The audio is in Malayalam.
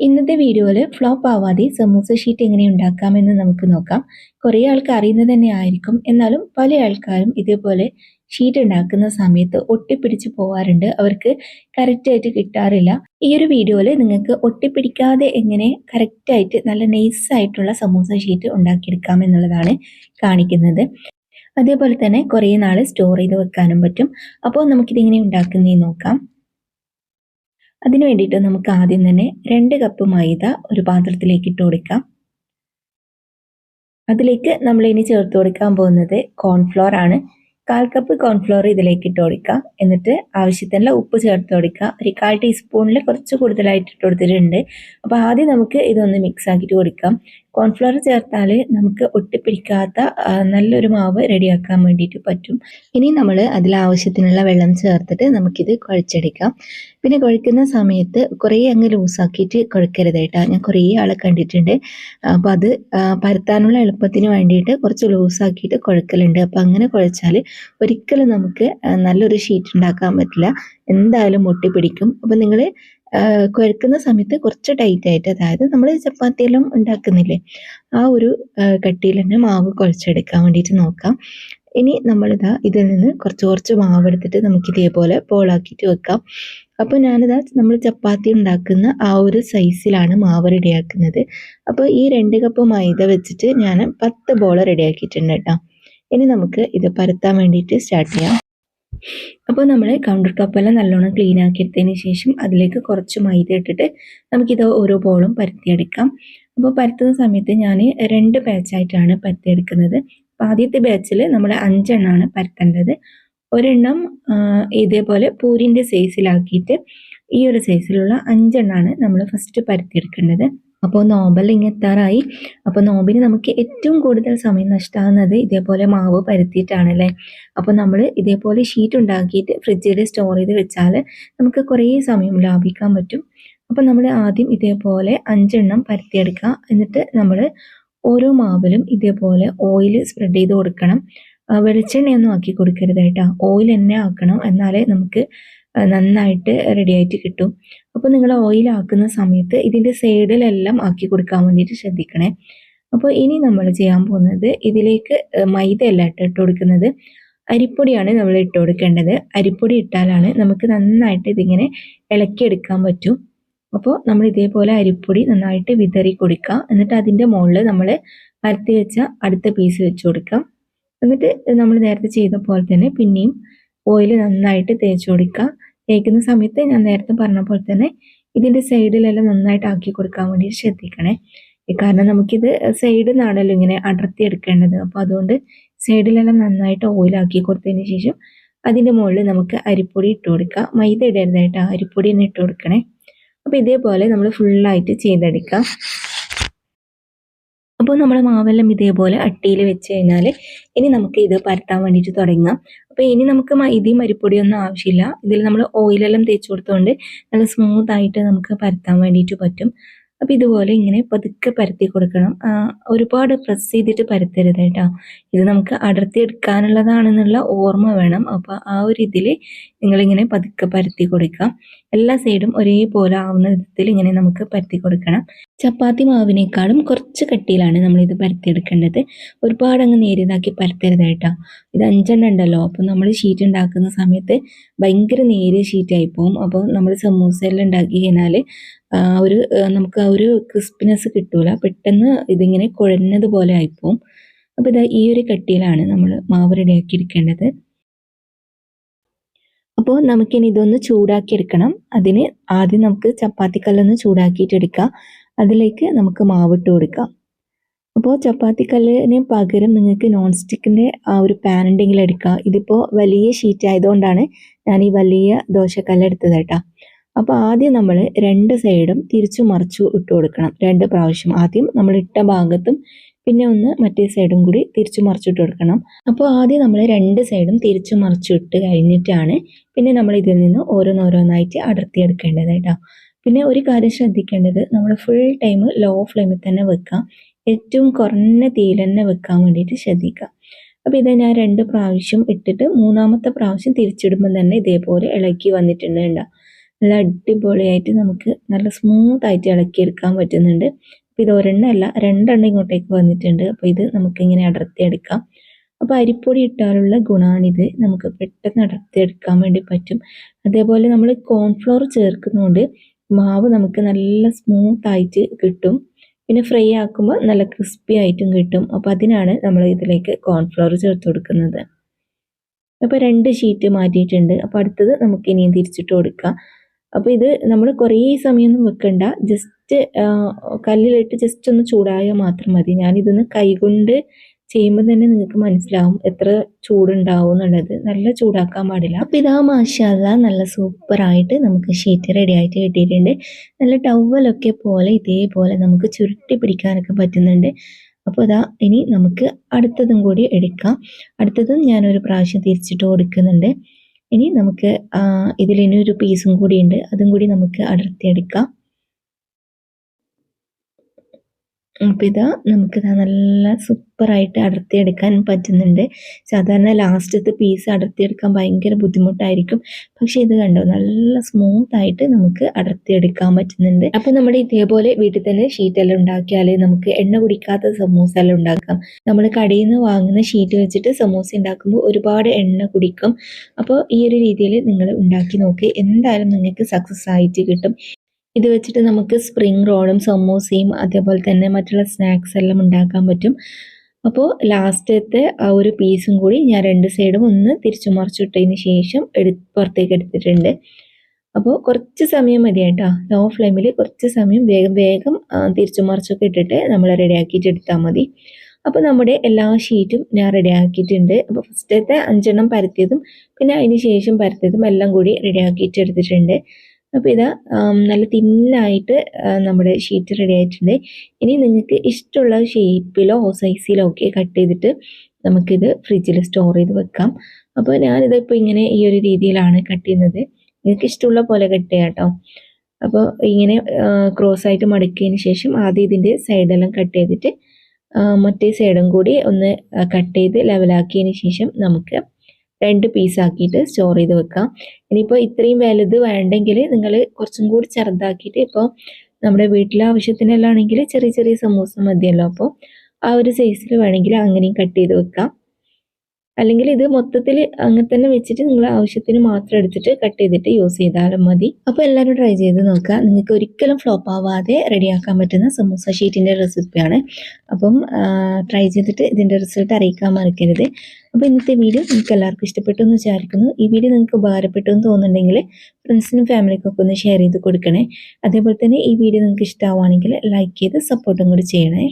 ഇന്നത്തെ വീഡിയോയിൽ ഫ്ലോപ്പ് ആവാതെ സമൂസ ഷീറ്റ് എങ്ങനെ ഉണ്ടാക്കാമെന്ന് നമുക്ക് നോക്കാം. കുറേ ആൾക്ക് അറിയുന്നത് തന്നെ ആയിരിക്കും. എന്നാലും പല ആൾക്കാരും ഇതേപോലെ ഷീറ്റ് ഉണ്ടാക്കുന്ന സമയത്ത് ഒട്ടിപ്പിടിച്ച് പോവാറുണ്ട്. അവർക്ക് കറക്റ്റായിട്ട് കിട്ടാറില്ല. ഈ ഒരു വീഡിയോയിൽ നിങ്ങൾക്ക് ഒട്ടിപ്പിടിക്കാതെ എങ്ങനെ കറക്റ്റായിട്ട് നല്ല നൈസായിട്ടുള്ള സമൂസ ഷീറ്റ് ഉണ്ടാക്കിയെടുക്കാം എന്നുള്ളതാണ് കാണിക്കുന്നത്. അതേപോലെ തന്നെ കുറേ നാൾ സ്റ്റോർ ചെയ്ത് വെക്കാനും പറ്റും. അപ്പോൾ നമുക്കിതെങ്ങനെ ഉണ്ടാക്കുന്നേ നോക്കാം. അതിന് വേണ്ടിയിട്ട് നമുക്ക് ആദ്യം തന്നെ രണ്ട് കപ്പ് മൈദ ഒരു പാത്രത്തിലേക്ക് ഇട്ട് കൊടുക്കാം. അതിലേക്ക് നമ്മൾ ഇനി ചേർത്ത് കൊടുക്കാൻ പോകുന്നത് കോൺഫ്ലോർ ആണ്. കാൽ കപ്പ് കോൺഫ്ലോർ ഇതിലേക്ക് ഇട്ട് കൊടുക്കാം. എന്നിട്ട് ആവശ്യത്തിനുള്ള ഉപ്പ് ചേർത്ത് കൊടുക്കുക ഒരു കാൽ ടീസ്പൂണിൽ കുറച്ച് കൂടുതലായിട്ട് ഇട്ട് കൊടുത്തിട്ടുണ്ട്. അപ്പോൾ ആദ്യം നമുക്ക് ഇതൊന്ന് മിക്സ് ആക്കിയിട്ട് കൊടുക്കാം. കോൺഫ്ലവർ ചേർത്താൽ നമുക്ക് ഒട്ടിപ്പിടിക്കാത്ത നല്ലൊരു മാവ് റെഡിയാക്കാൻ വേണ്ടിയിട്ട് പറ്റും. ഇനി നമ്മൾ അതിൽ ആവശ്യത്തിനുള്ള വെള്ളം ചേർത്തിട്ട് നമുക്കിത് കുഴച്ചെടുക്കാം. പിന്നെ കുഴക്കുന്ന സമയത്ത് കുറേ അങ്ങ് ലൂസാക്കിയിട്ട് കുഴക്കരുത് കേട്ടോ. ഞാൻ കുറേ ആളെ കണ്ടിട്ടുണ്ട്. അപ്പോൾ അത് പരത്താനുള്ള എളുപ്പത്തിന് വേണ്ടിയിട്ട് കുറച്ച് ലൂസാക്കിയിട്ട് കുഴക്കലുണ്ട്. അപ്പോൾ അങ്ങനെ കുഴച്ചാൽ ഒരിക്കലും നമുക്ക് നല്ലൊരു ഷീറ്റ് ഉണ്ടാക്കാൻ പറ്റില്ല. എന്തായാലും ഒട്ടിപ്പിടിക്കും. അപ്പോൾ നിങ്ങൾ കുഴക്കുന്ന സമയത്ത് കുറച്ച് ടൈറ്റ് ആയിട്ട് അതായത് നമ്മൾ ചപ്പാത്തിയെല്ലാം ഉണ്ടാക്കുന്നില്ലേ ആ ഒരു കട്ടിയിൽ തന്നെ മാവ് കുഴച്ചെടുക്കാൻ വേണ്ടിയിട്ട് നോക്കാം. ഇനി നമ്മളിതാ ഇതിൽ നിന്ന് കുറച്ച് കുറച്ച് മാവ് എടുത്തിട്ട് നമുക്ക് ഇതേപോലെ പോളാക്കിയിട്ട് വെക്കാം. അപ്പോൾ ഞാനിതാ നമ്മൾ ചപ്പാത്തി ഉണ്ടാക്കുന്ന ആ ഒരു സൈസിലാണ് മാവ് റെഡിയാക്കുന്നത്. അപ്പോൾ ഈ രണ്ട് കപ്പ് മൈദ വെച്ചിട്ട് ഞാൻ പത്ത് ബോൾ റെഡിയാക്കിയിട്ടുണ്ട് കേട്ടോ. ഇനി നമുക്ക് ഇത് പരത്താൻ വേണ്ടിയിട്ട് സ്റ്റാർട്ട് ചെയ്യാം. അപ്പോൾ നമ്മൾ കൗണ്ടർ ടോപ്പെല്ലാം നല്ലോണം ക്ലീൻ ആക്കി എടുത്തതിന് ശേഷം അതിലേക്ക് കുറച്ച് മൈദ ഇട്ടിട്ട് നമുക്കിത് ഓരോ ബോളും പരത്തിയെടുക്കാം. അപ്പോൾ പരത്തുന്ന സമയത്ത് ഞാൻ രണ്ട് ബാച്ചായിട്ടാണ് പരത്തിയെടുക്കുന്നത്. അപ്പോൾ ആദ്യത്തെ ബാച്ചിൽ നമ്മൾ അഞ്ചെണ്ണമാണ് പരത്തേണ്ടത്. ഒരെണ്ണം ഇതേപോലെ പൂരിന്റെ സൈസിലാക്കിയിട്ട് ഈ ഒരു സൈസിലുള്ള അഞ്ചെണ്ണമാണ് നമ്മൾ ഫസ്റ്റ് പരത്തിയെടുക്കേണ്ടത്. അപ്പോൾ നോമ്പൽ ഇങ്ങനെ എത്താറായി. അപ്പോൾ നോമ്പിന് നമുക്ക് ഏറ്റവും കൂടുതൽ സമയം നഷ്ടമാകുന്നത് ഇതേപോലെ മാവ് പരത്തിയിട്ടാണല്ലേ? അപ്പോൾ നമ്മൾ ഇതേപോലെ ഷീറ്റ് ഉണ്ടാക്കിയിട്ട് ഫ്രിഡ്ജിൽ സ്റ്റോർ ചെയ്ത് വെച്ചാൽ നമുക്ക് കുറേ സമയം ലാഭിക്കാൻ പറ്റും. അപ്പോൾ നമ്മൾ ആദ്യം ഇതേപോലെ അഞ്ചെണ്ണം പരത്തിയെടുക്കുക. എന്നിട്ട് നമ്മൾ ഓരോ മാവിലും ഇതേപോലെ ഓയിൽ സ്പ്രെഡ് ചെയ്ത് കൊടുക്കണം. വെളിച്ചെണ്ണയൊന്നും ആക്കി കൊടുക്കരുത് കേട്ടോ. ഓയിൽ തന്നെ ആക്കണം. എന്നാലേ നമുക്ക് നന്നായിട്ട് റെഡി ആയിട്ട് കിട്ടും. അപ്പോൾ നിങ്ങൾ ഓയിൽ ആക്കുന്ന സമയത്ത് ഇതിന്റെ സൈഡിലെല്ലാം ആക്കി കൊടുക്കാൻ വേണ്ടിയിട്ട് ശ്രദ്ധിക്കണേ. അപ്പോൾ ഇനി നമ്മൾ ചെയ്യാൻ പോകുന്നത് ഇതിലേക്ക് മൈദ അല്ല ഇട്ട് കൊടുക്കുന്നത്. അരിപ്പൊടിയാണ് നമ്മൾ ഇട്ട് കൊടുക്കേണ്ടത്. അരിപ്പൊടി ഇട്ടാലാണ് നമുക്ക് നന്നായിട്ട് ഇതിങ്ങനെ ഇളക്കിയെടുക്കാൻ പറ്റും. അപ്പോൾ നമ്മൾ ഇതേപോലെ അരിപ്പൊടി നന്നായിട്ട് വിതറി കൊടുക്കാം എന്നിട്ട് അതിന്റെ മുകളിൽ നമ്മൾ പരത്തി വെച്ച അടുത്ത പീസ് വെച്ച് കൊടുക്കാം. എന്നിട്ട് നമ്മൾ നേരത്തെ ചെയ്ത പോലെ തന്നെ പിന്നെയും ഓയിൽ നന്നായിട്ട് തേച്ച് കൊടുക്കുക. തേക്കുന്ന സമയത്ത് ഞാൻ നേരത്തെ പറഞ്ഞ പോലെ തന്നെ ഇതിന്റെ സൈഡിലെല്ലാം നന്നായിട്ട് ആക്കി കൊടുക്കാൻ വേണ്ടി ശ്രദ്ധിക്കണേ. കാരണം നമുക്കിത് സൈഡിൽ നിന്നാണല്ലോ ഇങ്ങനെ അടർത്തി എടുക്കേണ്ടത്. അപ്പോൾ അതുകൊണ്ട് സൈഡിലെല്ലാം നന്നായിട്ട് ഓയിലാക്കി കൊടുത്തതിന് ശേഷം അതിന്റെ മുകളിൽ നമുക്ക് അരിപ്പൊടി ഇട്ട് കൊടുക്കുക മൈദ ഇടരുതായിട്ട് അരിപ്പൊടി തന്നെ ഇട്ട് കൊടുക്കണേ. അപ്പോൾ ഇതേപോലെ നമ്മൾ ഫുള്ളായിട്ട് ചെയ്തെടുക്കാം. അപ്പോൾ നമ്മൾ മാവെല്ലാം ഇതേപോലെ അട്ടിയിൽ വെച്ച് കഴിഞ്ഞാൽ ഇനി നമുക്ക് ഇത് പരത്താൻ വേണ്ടിയിട്ട് തുടങ്ങാം. അപ്പോൾ ഇനി നമുക്ക് മൈദയും മരിപ്പൊടിയൊന്നും ആവശ്യമില്ല. ഇതിൽ നമ്മൾ ഓയിലെല്ലാം തേച്ച് കൊടുത്തുകൊണ്ട് നല്ല സ്മൂത്ത് ആയിട്ട് നമുക്ക് പരത്താൻ വേണ്ടിയിട്ട് പറ്റും. അപ്പോൾ ഇതുപോലെ ഇങ്ങനെ പതുക്കെ പരത്തി കൊടുക്കണം. ഒരുപാട് പ്രസ് ചെയ്തിട്ട് പരത്തരുത് കേട്ടോ. ഇത് നമുക്ക് അടർത്തി എടുക്കാനുള്ളതാണെന്നുള്ള ഓർമ്മ വേണം. അപ്പോൾ ആ ഒരു ഇതിൽ നിങ്ങളിങ്ങനെ പതുക്കെ പരത്തി കൊടുക്കാം. എല്ലാ സൈഡും ഒരേപോലെ ആവുന്ന വിധത്തിൽ ഇങ്ങനെ നമുക്ക് പരത്തി കൊടുക്കണം. ചപ്പാത്തി മാവിനേക്കാളും കുറച്ച് കട്ടിയിലാണ് നമ്മളിത് പരത്തിയെടുക്കേണ്ടത് ഒരുപാട് അങ്ങ് നേരിയതാക്കി പരത്തരുത് കേട്ടോ. ഇത് അഞ്ചെണ്ണം ഉണ്ടല്ലോ. അപ്പോൾ നമ്മൾ ഷീറ്റ് ഉണ്ടാക്കുന്ന സമയത്ത് ഭയങ്കര നേരിയ ഷീറ്റായി പോകും അപ്പോൾ നമ്മൾ സമൂസയെല്ലാം ഉണ്ടാക്കി കഴിഞ്ഞാൽ ഒരു നമുക്ക് ആ ഒരു ക്രിസ്പിനെസ് കിട്ടൂല. പെട്ടെന്ന് ഇതിങ്ങനെ കുഴഞ്ഞതുപോലെ ആയിപ്പോവും. അപ്പോൾ ഇതാ ഈ ഒരു കട്ടിയിലാണ് നമ്മൾ മാവ് റെഡിയാക്കി എടുക്കേണ്ടത് അപ്പോൾ നമുക്കിനി ഇതൊന്ന് ചൂടാക്കി എടുക്കണം അതിന് ആദ്യം നമുക്ക് ചപ്പാത്തിക്കല്ലൊന്ന് ചൂടാക്കിയിട്ട് എടുക്കാം അതിലേക്ക് നമുക്ക് മാവിട്ട് കൊടുക്കാം. അപ്പോൾ ചപ്പാത്തിക്കല്ലിന് പകരം നിങ്ങൾക്ക് നോൺ സ്റ്റിക്കിന്റെ ആ ഒരു പാൻ ഉണ്ടെങ്കിൽ എടുക്കാം. ഇതിപ്പോൾ വലിയ ഷീറ്റ് ആയതുകൊണ്ടാണ് ഞാൻ ഈ വലിയ ദോശക്കല്ല് എടുത്തത് കേട്ടോ. അപ്പോൾ ആദ്യം നമ്മൾ രണ്ട് സൈഡും തിരിച്ചു മറിച്ചു ഇട്ട് കൊടുക്കണം. രണ്ട് പ്രാവശ്യം ആദ്യം നമ്മൾ ഇട്ട ഭാഗത്തും പിന്നെ ഒന്ന് മറ്റേ സൈഡും കൂടി തിരിച്ചു മറിച്ചിട്ട് കൊടുക്കണം. അപ്പോൾ ആദ്യം നമ്മൾ രണ്ട് സൈഡും തിരിച്ചു മറിച്ചു ഇട്ട് കഴിഞ്ഞിട്ടാണ് പിന്നെ നമ്മൾ ഇതിൽ നിന്ന് ഓരോന്നോരോന്നായിട്ട് അടർത്തി എടുക്കേണ്ടത് കേട്ടോ. പിന്നെ ഒരു കാര്യം ശ്രദ്ധിക്കേണ്ടത് നമ്മൾ ഫുൾ ടൈം ലോ ഫ്ലെയിമിൽ തന്നെ വെക്കാം. ഏറ്റവും കുറഞ്ഞ തീയിൽ തന്നെ വെക്കാൻ വേണ്ടിയിട്ട് ശ്രദ്ധിക്കുക. അപ്പോൾ ഇത് ഞാൻ രണ്ട് പ്രാവശ്യം ഇട്ടിട്ട് മൂന്നാമത്തെ പ്രാവശ്യം തിരിച്ചിടുമ്പോൾ തന്നെ ഇതേപോലെ ഇളക്കി വന്നിട്ടുണ്ട് നല്ല അടിപൊളിയായിട്ട് നമുക്ക് നല്ല സ്മൂത്ത് ആയിട്ട് ഇളക്കിയെടുക്കാൻ പറ്റുന്നുണ്ട്. അപ്പോൾ ഇത് ഒരെണ്ണം അല്ല രണ്ടെണ്ണം ഇങ്ങോട്ടേക്ക് വന്നിട്ടുണ്ട്. അപ്പോൾ ഇത് നമുക്ക് ഇങ്ങനെ അടർത്തിയെടുക്കാം. അപ്പോൾ അരിപ്പൊടി ഇട്ടാലുള്ള ഗുണമാണിത് നമുക്ക് പെട്ടെന്ന് അടർത്തിയെടുക്കാൻ വേണ്ടി പറ്റും. അതേപോലെ നമ്മൾ കോൺഫ്ലോർ ചേർക്കുന്നതുകൊണ്ട് മാവ് നമുക്ക് നല്ല സ്മൂത്ത് ആയിട്ട് കിട്ടും. പിന്നെ ഫ്രൈ ആക്കുമ്പോൾ നല്ല ക്രിസ്പി ആയിട്ടും കിട്ടും. അപ്പോൾ അതിനാണ് നമ്മൾ ഇതിലേക്ക് കോൺഫ്ലോർ ചേർത്ത് കൊടുക്കുന്നത്. അപ്പോൾ രണ്ട് ഷീറ്റ് മാറ്റിയിട്ടുണ്ട്. അപ്പോൾ അടുത്തത് നമുക്ക് ഇനിയും തിരിച്ചിട്ട് കൊടുക്കാം. അപ്പോൾ ഇത് നമ്മൾ കുറേ സമയമൊന്നും വെക്കണ്ട. ജസ്റ്റ് കല്ലിലിട്ട് ജസ്റ്റ് ഒന്ന് ചൂടായാൽ മാത്രം മതി. ഞാനിതൊന്ന് കൈകൊണ്ട് ചെയ്യുമ്പോൾ തന്നെ നിങ്ങൾക്ക് മനസ്സിലാവും എത്ര ചൂടുണ്ടാവും എന്നുള്ളത്. നല്ല ചൂടാക്കാൻ പാടില്ല. അപ്പോൾ ഇതാ മാഷാല്ല നല്ല സൂപ്പറായിട്ട് നമുക്ക് ഷീറ്റ് റെഡി ആയിട്ട് കിട്ടിയിട്ടുണ്ട്. നല്ല ടവലൊക്കെ പോലെ ഇതേപോലെ നമുക്ക് ചുരുട്ടി പിടിക്കാനൊക്കെ പറ്റുന്നുണ്ട്. അപ്പോൾ അതാ ഇനി നമുക്ക് അടുത്തതും കൂടി എടുക്കാം. അടുത്തതും ഞാനൊരു പ്രാവശ്യം തിരിച്ചിട്ട് കൊടുക്കുന്നുണ്ട്. ഇനി നമുക്ക് ഇതിലിനി ഒരു പീസും കൂടിയുണ്ട്. അതും കൂടി നമുക്ക് അടർത്തിയെടുക്കാം. അപ്പോൾ ഇത് നമുക്കിത് നല്ല സൂപ്പറായിട്ട് അടർത്തിയെടുക്കാൻ പറ്റുന്നുണ്ട്. സാധാരണ ലാസ്റ്റത്തെ പീസ് അടർത്തിയെടുക്കാൻ ഭയങ്കര ബുദ്ധിമുട്ടായിരിക്കും. പക്ഷേ ഇത് കണ്ടോ? നല്ല സ്മൂത്ത് ആയിട്ട് നമുക്ക് അടർത്തിയെടുക്കാൻ പറ്റുന്നുണ്ട്. അപ്പോൾ നമ്മൾ ഇതേപോലെ വീട്ടിൽ തന്നെ ഷീറ്റെല്ലാം ഉണ്ടാക്കിയാൽ നമുക്ക് എണ്ണ കുടിക്കാത്ത സമൂസ എല്ലാം ഉണ്ടാക്കാം. നമ്മൾ കടയിൽ നിന്ന് വാങ്ങുന്ന ഷീറ്റ് വെച്ചിട്ട് സമൂസ ഉണ്ടാക്കുമ്പോൾ ഒരുപാട് എണ്ണ കുടിക്കും. അപ്പോൾ ഈ ഒരു രീതിയിൽ നിങ്ങൾ ഉണ്ടാക്കി നോക്കി. എന്തായാലും നിങ്ങൾക്ക് സക്സസ് ആയിട്ട് കിട്ടും. ഇത് വെച്ചിട്ട് നമുക്ക് സ്പ്രിംഗ് റോളും സമോസയും അതേപോലെ തന്നെ മറ്റുള്ള സ്നാക്സ് എല്ലാം ഉണ്ടാക്കാൻ പറ്റും. അപ്പോൾ ലാസ്റ്റത്തെ ആ ഒരു പീസും കൂടി ഞാൻ രണ്ട് സൈഡും ഒന്ന് തിരിച്ചു മറിച്ചിട്ടതിന് ശേഷം എടു പുറത്തേക്ക് എടുത്തിട്ടുണ്ട്. അപ്പോൾ കുറച്ച് സമയം മതി കേട്ടോ. ലോ ഫ്ലെയിമിൽ കുറച്ച് സമയം വേഗം വേഗം തിരിച്ചു മറിച്ചൊക്കെ ഇട്ടിട്ട് നമ്മൾ റെഡിയാക്കിയിട്ട് എടുത്താൽ മതി. അപ്പോൾ നമ്മുടെ എല്ലാ ഷീറ്റും ഞാൻ റെഡിയാക്കിയിട്ടുണ്ട് അപ്പോൾ ഫസ്റ്റത്തെ അഞ്ചെണ്ണം പരത്തിയതും പിന്നെ അതിന് ശേഷം പരത്തിയതും എല്ലാം കൂടി റെഡിയാക്കിയിട്ട് എടുത്തിട്ടുണ്ട്. അപ്പോൾ ഇത് നല്ല തിന്നായിട്ട് നമ്മുടെ ഷീറ്റ് റെഡി ആയിട്ടുണ്ട്. ഇനി നിങ്ങൾക്ക് ഇഷ്ടമുള്ള ഷേപ്പിലോ സൈസിലോ ഒക്കെ കട്ട് ചെയ്തിട്ട് നമുക്കിത് ഫ്രിഡ്ജിൽ സ്റ്റോർ ചെയ്ത് വെക്കാം. അപ്പോൾ ഞാനിത് ഇപ്പോൾ ഇങ്ങനെ ഈ ഒരു രീതിയിലാണ് കട്ട് ചെയ്യുന്നത്. നിങ്ങൾക്ക് ഇഷ്ടമുള്ള പോലെ കട്ട് ചെയ്യാം കേട്ടോ. അപ്പോൾ ഇങ്ങനെ ക്രോസ് ആയിട്ട് മടക്കിയതിന് ശേഷം ആദ്യം ഇതിന്റെ സൈഡെല്ലാം കട്ട് ചെയ്തിട്ട് മറ്റേ സൈഡും കൂടി ഒന്ന് കട്ട് ചെയ്ത് ലെവലാക്കിയതിന് ശേഷം നമുക്ക് രണ്ട് പീസാക്കിയിട്ട് സ്റ്റോർ ചെയ്ത് വെക്കാം. ഇനിയിപ്പോൾ ഇത്രയും വലുത് വേണ്ടെങ്കിൽ നിങ്ങൾ കുറച്ചും കൂടി ചെറുതാക്കിയിട്ട് ഇപ്പോൾ നമ്മുടെ വീട്ടിലെ ആവശ്യത്തിനെല്ലാം ആണെങ്കിൽ ചെറിയ ചെറിയ സമൂസ മതിയല്ലോ. അപ്പോൾ ആ ഒരു സൈസിൽ വേണമെങ്കിൽ അങ്ങനെയും കട്ട് ചെയ്ത് വെക്കാം. അല്ലെങ്കിൽ ഇത് മൊത്തത്തിൽ അങ്ങനെ തന്നെ വെച്ചിട്ട് നിങ്ങൾ ആവശ്യത്തിന് മാത്രം എടുത്തിട്ട് കട്ട് ചെയ്തിട്ട് യൂസ് ചെയ്താലും മതി. അപ്പോൾ എല്ലാവരും ട്രൈ ചെയ്ത് നോക്കുക. നിങ്ങൾക്ക് ഒരിക്കലും ഫ്ലോപ്പ് ആവാതെ റെഡിയാക്കാൻ പറ്റുന്ന സമൂസ ഷീറ്റിന്റെ റെസിപ്പിയാണ് അപ്പം ട്രൈ ചെയ്തിട്ട് ഇതിന്റെ റിസൾട്ട് അറിയിക്കാൻ മറക്കരുത്. അപ്പോൾ ഇന്നത്തെ വീഡിയോ നിങ്ങൾക്ക് എല്ലാവർക്കും ഇഷ്ടപ്പെട്ടു എന്ന് വിചാരിക്കുന്നു. ഈ വീഡിയോ നിങ്ങൾക്ക് ഉപകാരപ്പെട്ടു എന്ന് തോന്നുന്നുണ്ടെങ്കിൽ ഫ്രണ്ട്സിനും ഫാമിലിക്കൊക്കെ ഒന്ന് ഷെയർ ചെയ്ത് കൊടുക്കണേ. അതേപോലെ തന്നെ ഈ വീഡിയോ നിങ്ങൾക്ക് ഇഷ്ടമാവുകയാണെങ്കിൽ ലൈക്ക് ചെയ്ത് സപ്പോർട്ടും കൂടി ചെയ്യണേ.